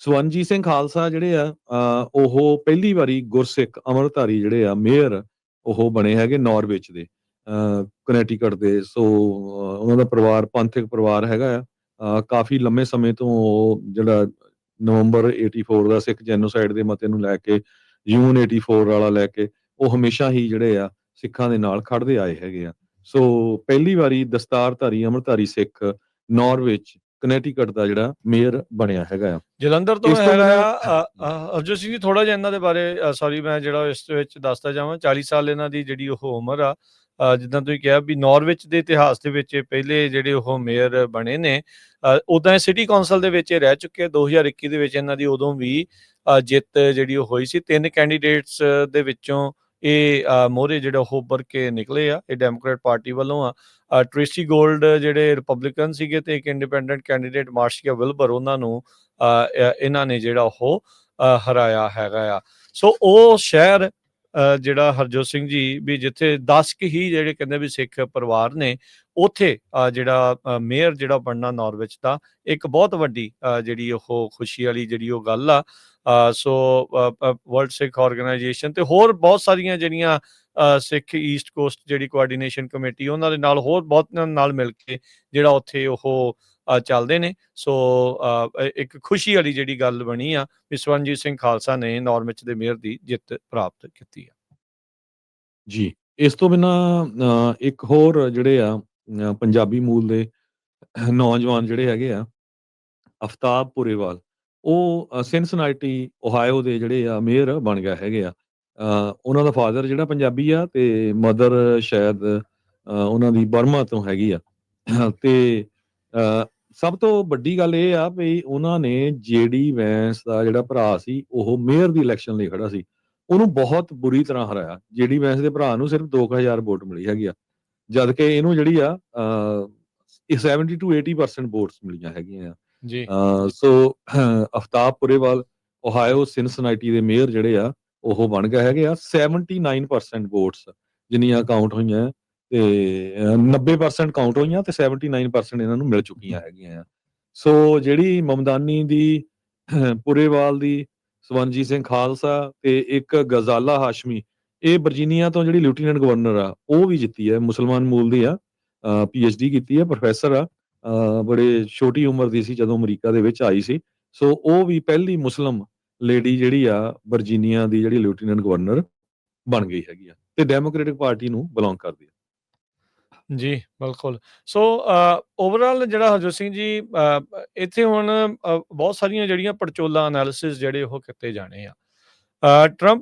ਸਵਰਨਜੀਤ ਸਿੰਘ ਖਾਲਸਾ ਜਿਹੜੇ ਆ ਉਹ ਪਹਿਲੀ ਵਾਰੀ ਗੁਰਸਿੱਖ ਅਮਰਧਾਰੀ ਜਿਹੜੇ ਆ, ਮੇਅਰ ਉਹ ਬਣੇ ਹੈਗੇ ਨਾਰਵੇਚ ਦੇ ਕਨੈਟੀਕਟ ਦੇ, ਸੋ ਉਹਨਾਂ ਦਾ ਪਰਿਵਾਰ, ਪੰਥਕ ਪਰਿਵਾਰ ਹੈਗਾ ਆ। ਕਾਫੀ ਲੰਮੇ ਸਮੇਂ ਤੋਂ ਉਹ ਜਿਹੜਾ ਨਵੰਬਰ 84 ਦਾ ਸਿੱਖ ਜੈਨੋਸਾਈਡ ਦੇ ਮਤੇ ਨੂੰ ਲੈ ਕੇ, ਜੂਨ 84 ਵਾਲਾ ਲੈ ਕੇ, ਉਹ ਹਮੇਸ਼ਾ ਹੀ ਜਿਹੜੇ ਆ, ਸਿੱਖਾਂ ਦੇ ਨਾਲ ਖੜਦੇ ਆਏ ਹੈਗੇ ਆ। ਸੋ ਪਹਿਲੀ ਵਾਰੀ ਦਸਤਾਰਧਾਰੀ ਅਮਰਧਾਰੀ ਸਿੱਖ ਨਾਰਵੇਚ ਕਨੈਟੀਕਟ ਦਾ ਜਿਹੜਾ ਮੇਅਰ ਬਣਿਆ ਹੈਗਾ ਆ। ਜਲੰਧਰ ਤੋਂ ਇਸ ਤੋਂ ਹੈਗਾ ਆ ਅ, ਸਿੰਘ ਜੀ ਥੋੜਾ ਜਿਹਾ ਇਹਨਾਂ ਦੇ ਬਾਰੇ ਸੌਰੀ ਮੈਂ ਜਿਹੜਾ ਇਸ ਵਿੱਚ ਦੱਸਦਾ ਜਾਵਾਂ। 40 ਸਾਲ ਇਹਨਾਂ ਦੀ ਜਿਹੜੀ ਉਹ ਉਮਰ ਆ ਅ, ਜਿੱਦਾਂ ਤੁਸੀਂ ਕਿਹਾ ਵੀ ਨਾਰਵਿਚ ਦੇ ਇਤਿਹਾਸ ਦੇ ਵਿੱਚ ਇਹ ਪਹਿਲੇ ਜਿਹੜੇ ਉਹ ਮੇਅਰ ਬਣੇ ਨੇ ਉਦਾਂ ਸਿਟੀ ਕੌਂਸਲ ਦੇ ਵਿੱਚ ਇਹ ਰਹਿ ਚੁੱਕੇ ਆ। 2021 ਦੇ ਵਿੱਚ ਇਹਨਾਂ ਦੀ ਉਦੋਂ ਵੀ ਅ, ਜਿੱਤ ਜਿਹੜੀ ਉਹ ਹੋਈ ਸੀ। ਤਿੰਨ ਕੈਂਡੀਡੇਟਸ ਦੇ ਵਿੱਚੋਂ ਇਹ ਮੋਹਰੇ ਜਿਹੜਾ ਉਹ ਉੱਭਰ ਕੇ ਨਿਕਲੇ ਆ, ਇਹ ਡੈਮੋਕ੍ਰੈਟ ਪਾਰਟੀ ਵੱਲੋਂ ਆ। ਟ੍ਰੇਸੀ ਗੋਲਡ ਜਿਹੜੇ ਰਿਪਬਲਿਕਨ ਸੀਗੇ ਤੇ ਇੱਕ ਇੰਡੀਪੈਂਡੈਂਟ ਕੈਂਡੀਡੇਟ ਮਾਰਸ਼ੀਆ ਵਿਲਬਰ ਉਹਨਾਂ ਨੂੰ ਇਹਨਾਂ ਨੇ ਜਿਹੜਾ ਉਹ ਹਰਾਇਆ ਹੈਗਾ ਆ। ਸੋ ਉਹ ਸ਼ਹਿਰ ਜਿਹੜਾ ਹਰਜੋਤ ਸਿੰਘ ਜੀ ਵੀ ਜਿੱਥੇ 10 ਕੁ ਹੀ ਜਿਹੜੇ ਕਹਿੰਦੇ ਵੀ ਸਿੱਖ ਪਰਿਵਾਰ ਨੇ, ਉਥੇ ਜਿਹੜਾ ਮੇਅਰ ਜਿਹੜਾ ਬਣਨਾ ਨਾਰਵਿਚ ਦਾ, ਇੱਕ ਬਹੁਤ ਵੱਡੀ ਜਿਹੜੀ ਉਹ ਖੁਸ਼ੀ ਵਾਲੀ ਜਿਹੜੀ ਉਹ ਗੱਲ ਆ। ਸੋ ਵਰਲਡ ਸਿੱਖ ਆਰਗੇਨਾਈਜੇਸ਼ਨ ਤੇ ਹੋਰ ਬਹੁਤ ਸਾਰੀਆਂ ਜਿਹੜੀਆਂ ਸਿੱਖ ਈਸਟ ਕੋਸਟ ਜਿਹੜੀ ਕੋਆਰਡੀਨੇਸ਼ਨ ਕਮੇਟੀ, ਉਹਨਾਂ ਦੇ ਨਾਲ ਹੋਰ ਬਹੁਤ ਨਾਲ ਮਿਲ ਕੇ ਜਿਹੜਾ ਉੱਥੇ ਉਹ ਚੱਲਦੇ ਨੇ। ਸੋ ਇੱਕ ਖੁਸ਼ੀ ਵਾਲੀ ਜਿਹੜੀ ਗੱਲ ਬਣੀ ਆ ਵੀ ਸਵਰਨਜੀਤ ਸਿੰਘ ਖਾਲਸਾ ਨੇ ਨੌਰਮਿਚ ਦੇ ਮੇਅਰ ਦੀ ਜਿੱਤ ਪ੍ਰਾਪਤ ਕੀਤੀ ਆ। ਜੀ ਇਸ ਤੋਂ ਬਿਨਾ ਇੱਕ ਹੋਰ ਜਿਹੜੇ ਆ ਪੰਜਾਬੀ ਮੂਲ ਦੇ ਨੌਜਵਾਨ ਜਿਹੜੇ ਹੈਗੇ ਆ ਅਫਤਾਬ ਪੁਰੇਵਾਲ ਉਹ ਸਿਨਸਨਾਈਟੀ ਓਹਾਇਓ ਦੇ ਜਿਹੜੇ ਆ ਮੇਅਰ ਬਣ ਗਿਆ ਹੈਗੇ ਆ। ਉਹਨਾਂ ਦਾ ਫਾਦਰ ਜਿਹੜਾ ਪੰਜਾਬੀ ਆ ਤੇ ਮਦਰ ਸ਼ਾਇਦ ਉਹਨਾਂ ਦੀ ਬਰਮਾ ਤੋਂ ਹੈਗੀ ਆ। ਤੇ ਅ, ਸਭ ਤੋਂ ਵੱਡੀ ਗੱਲ ਇਹ ਆ ਵੀ ਉਹਨਾਂ ਨੇ ਜੇਡੀ ਵੈਂਸ ਦਾ ਜਿਹੜਾ ਭਰਾ ਸੀ ਉਹ ਮੇਅਰ ਦੀ ਇਲੈਕਸ਼ਨ ਲਈ ਖੜਾ ਸੀ। ਉਹਨੂੰ ਬਹੁਤ ਬੁਰੀ ਤਰ੍ਹਾਂ ਹਰਾਇਆ। ਜੇਡੀ ਵੈਂਸ ਦੇ ਭਰਾ ਨੂੰ ਸਿਰਫ 2000 ਵੋਟ ਮਿਲੀ ਹੈਗੀ ਆ। ਜਦ ਕਿ ਇਹਨੂੰ ਜਿਹੜੀ ਆ ਅ, ਇਹ 70 ਟੂ 80% ਵੋਟਸ ਮਿਲੀਆਂ ਹੈਗੀਆਂ ਆ। ਜੀ। ਸੋ ਅਫਤਾਬ ਪੁਰੇਵਾਲ ਓਹਾਇਓ ਸਿਨਸਨਾਈਟੀ ਦੇ ਮੇਅਰ ਜਿਹੜੇ ਆ ਉਹ ਬਣ ਗਏ ਹੈਗੇ ਆ। 79% ਵੋਟਸ ਜਿੰਨੀਆਂ ਕਾਊਂਟ ਹੋਈਆਂ। ਤੇ ਅ, 90% ਕਾਊਂਟ ਹੋਈਆਂ ਤੇ 79% ਇਹਨਾਂ ਨੂੰ ਮਿਲ ਚੁੱਕੀਆਂ ਹੈਗੀਆਂ ਆ। ਸੋ ਜਿਹੜੀ ਮਮਦਾਨੀ ਦੀ ਪੁਰੇਵਾਲ ਦੀ ਸਵਰਨਜੀਤ ਸਿੰਘ ਖਾਲਸਾ ਤੇ ਇੱਕ ਗਜ਼ਾਲਾ ਹਾਸ਼ਮੀ ਇਹ ਵਰਜੀਨੀਆ ਤੋਂ ਜਿਹੜੀ ਲੈਫਟੀਨੈਂਟ ਗਵਰਨਰ ਆ ਉਹ ਵੀ ਜਿੱਤੀ ਹੈ ਮੁਸਲਮਾਨ ਮੂਲ ਦੀ ਆ ਡੀ ਕੀਤੀ ਹੈ ਪ੍ਰੋਫੈਸਰ ਆ ਬੜੇ ਛੋਟੀ ਉਮਰ ਦੀ ਸੀ ਜਦੋਂ ਅਮਰੀਕਾ ਦੇ ਵਿੱਚ ਆਈ ਸੀ। ਸੋ ਉਹ ਵੀ ਪਹਿਲੀ ਮੁਸਲਮ ਲੇਡੀ ਜਿਹੜੀ ਆ ਵਰਜੀਨੀਆ ਦੀ ਜਿਹੜੀ ਲੈਫਟੀਨੈਂਟ ਗਵਰਨਰ ਬਣ ਗਈ ਹੈਗੀ ਆ ਤੇ ਡੈਮੋਕ੍ਰੈਟਿਕ ਪਾਰਟੀ ਨੂੰ ਬਿਲੋਂਗ ਕਰਦੀ ਆ। ਜੀ ਬਿਲਕੁਲ। ਸੋ ਓਵਰਆਲ ਜਿਹੜਾ ਹਰਜੋਤ ਸਿੰਘ ਜੀ ਅ, ਇੱਥੇ ਹੁਣ ਅ, ਬਹੁਤ ਸਾਰੀਆਂ ਜਿਹੜੀਆਂ ਪੜਚੋਲਾ ਐਨਾਲਿਸਿਸ ਜਿਹੜੇ ਉਹ ਕੀਤੇ ਜਾਣੇ ਆ। ਟਰੰਪ